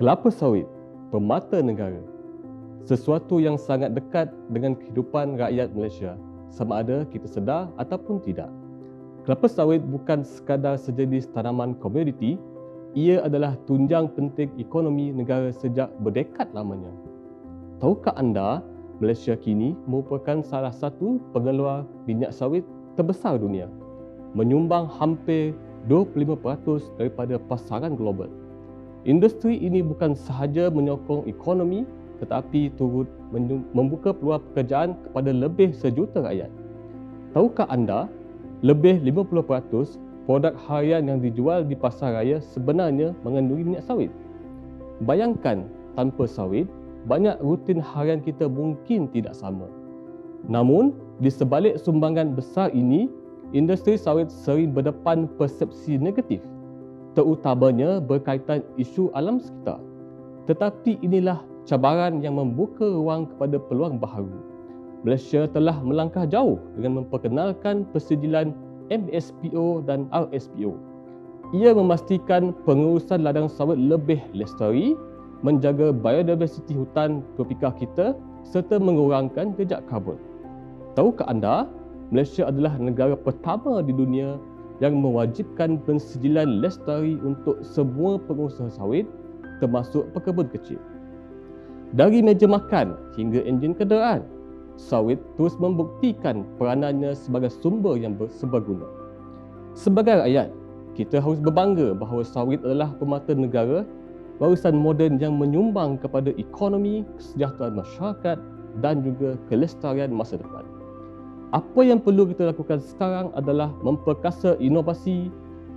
Kelapa sawit, permata negara. Sesuatu yang sangat dekat dengan kehidupan rakyat Malaysia, sama ada kita sedar ataupun tidak. Kelapa sawit bukan sekadar sejenis tanaman komoditi, ia adalah tunjang penting ekonomi negara sejak berdekad lamanya. Tahukah anda, Malaysia kini merupakan salah satu pengeluar minyak sawit terbesar dunia, menyumbang hampir 25% daripada pasaran global. Industri ini bukan sahaja menyokong ekonomi tetapi turut membuka peluang pekerjaan kepada lebih sejuta rakyat. Tahukah anda, lebih 50% produk harian yang dijual di pasar raya sebenarnya mengandungi minyak sawit. Bayangkan, tanpa sawit, banyak rutin harian kita mungkin tidak sama. Namun, di sebalik sumbangan besar ini, industri sawit sering berdepan persepsi negatif terutamanya berkaitan isu alam sekitar. Tetapi inilah cabaran yang membuka ruang kepada peluang baharu. Malaysia telah melangkah jauh dengan memperkenalkan persijilan MSPO dan RSPO. Ia memastikan pengurusan ladang sawit lebih lestari, menjaga biodiversiti hutan tropika kita serta mengurangkan jejak karbon. Tahukah anda, Malaysia adalah negara pertama di dunia yang mewajibkan pensijilan lestari untuk semua pengusaha sawit termasuk pekebun kecil. Dari meja makan hingga enjin kenderaan, sawit terus membuktikan peranannya sebagai sumber yang berseberguna. Sebagai rakyat, kita harus berbangga bahawa sawit adalah pemata negara warisan moden yang menyumbang kepada ekonomi, kesejahteraan masyarakat dan juga kelestarian masa depan. Apa yang perlu kita lakukan sekarang adalah memperkasa inovasi,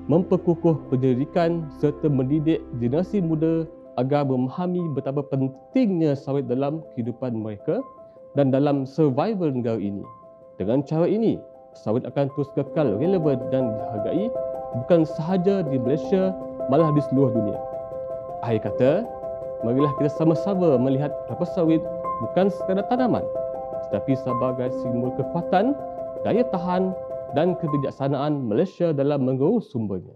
memperkukuh pendidikan serta mendidik generasi muda agar memahami betapa pentingnya sawit dalam kehidupan mereka dan dalam survival negara ini. Dengan cara ini, sawit akan terus kekal relevan dan dihargai bukan sahaja di Malaysia malah di seluruh dunia. Akhir kata, marilah kita sama-sama melihat kelapa sawit bukan sekadar tanaman tetapi sebagai simbol kekuatan, daya tahan dan kebijaksanaan Malaysia dalam mengurus sumbernya.